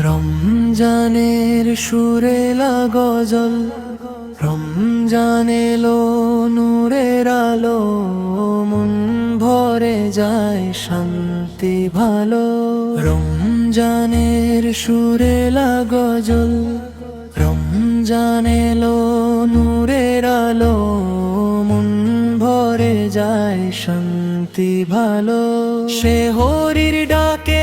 রমজানের সুরেলা গজল রমজান এলো নূরের আলো, মন ভরে যায় শান্তি, ভালো। রমজানের সুরেলা গজল রমজান এলো নূরের আলো, মন ভরে যায় শান্তি, ভালো। সে হরির ডাকে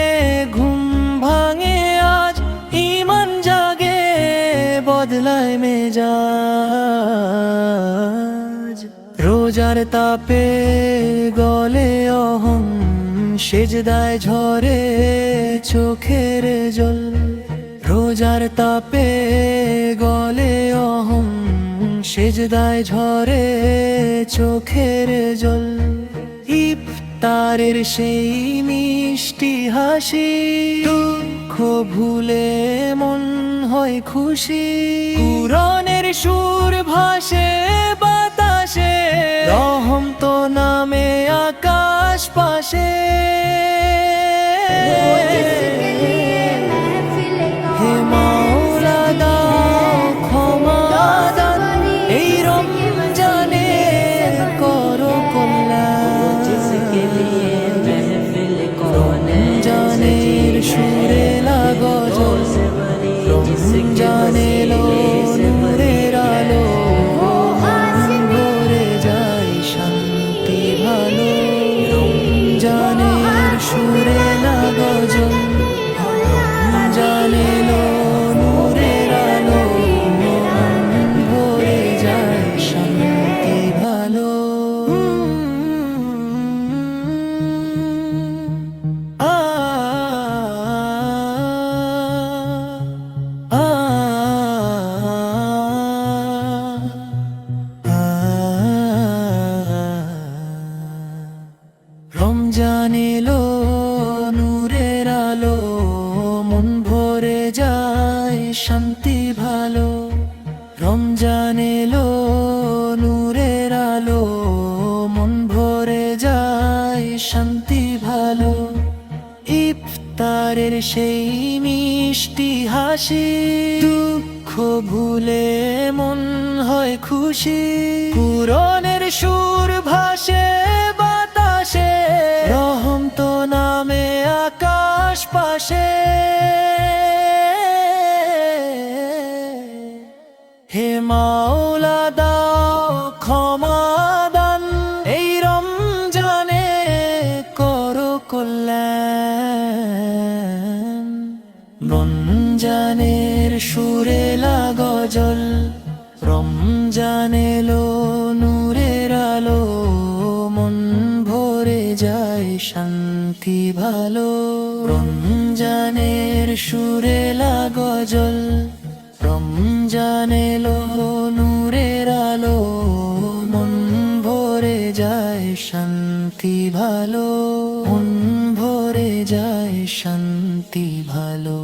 বদলায় মেজাজ রোজার তাপে গলে অহং, সেজদায় ঝরে চোখের জল। রোজার তাপে গলে অহং, সেজদায় ঝরে চোখের জল। ইফতারের সেই মিষ্টি হাসি, দুঃখ ভুলে মন হয় খুশি। পুরনের সুর ভাসে বাতাসে রহম তো নামে আকাশ পাশে। রমজানে লো নূরের আলো ভরে যায় শান্তি ভালো রমজানের সুরে লাগো রমজান এলো নূরের আলো, মন ভরে যায়, শান্তি ভালো। রমজান এলো নূরের আলো, মন ভরে যায়, শান্তি ভালো। ইফতারের সেই মিষ্টি হাসি, দুঃখ ভুলে মন হয় খুশি। পুরনের সুর হে মাওলা দাও, ক্ষমা দান। এই রমজানে করো কল্যাণ। রমজানের সুরে লাগজল রমজান এলো নূরের আলো। মন ভরে যায় শান্তি ভালো। রমজানের সুরে লাগজল রমজান এলো নূরের আলো মন ভরে যায় শান্তি ভালো মন ভরে যায় শান্তি ভালো।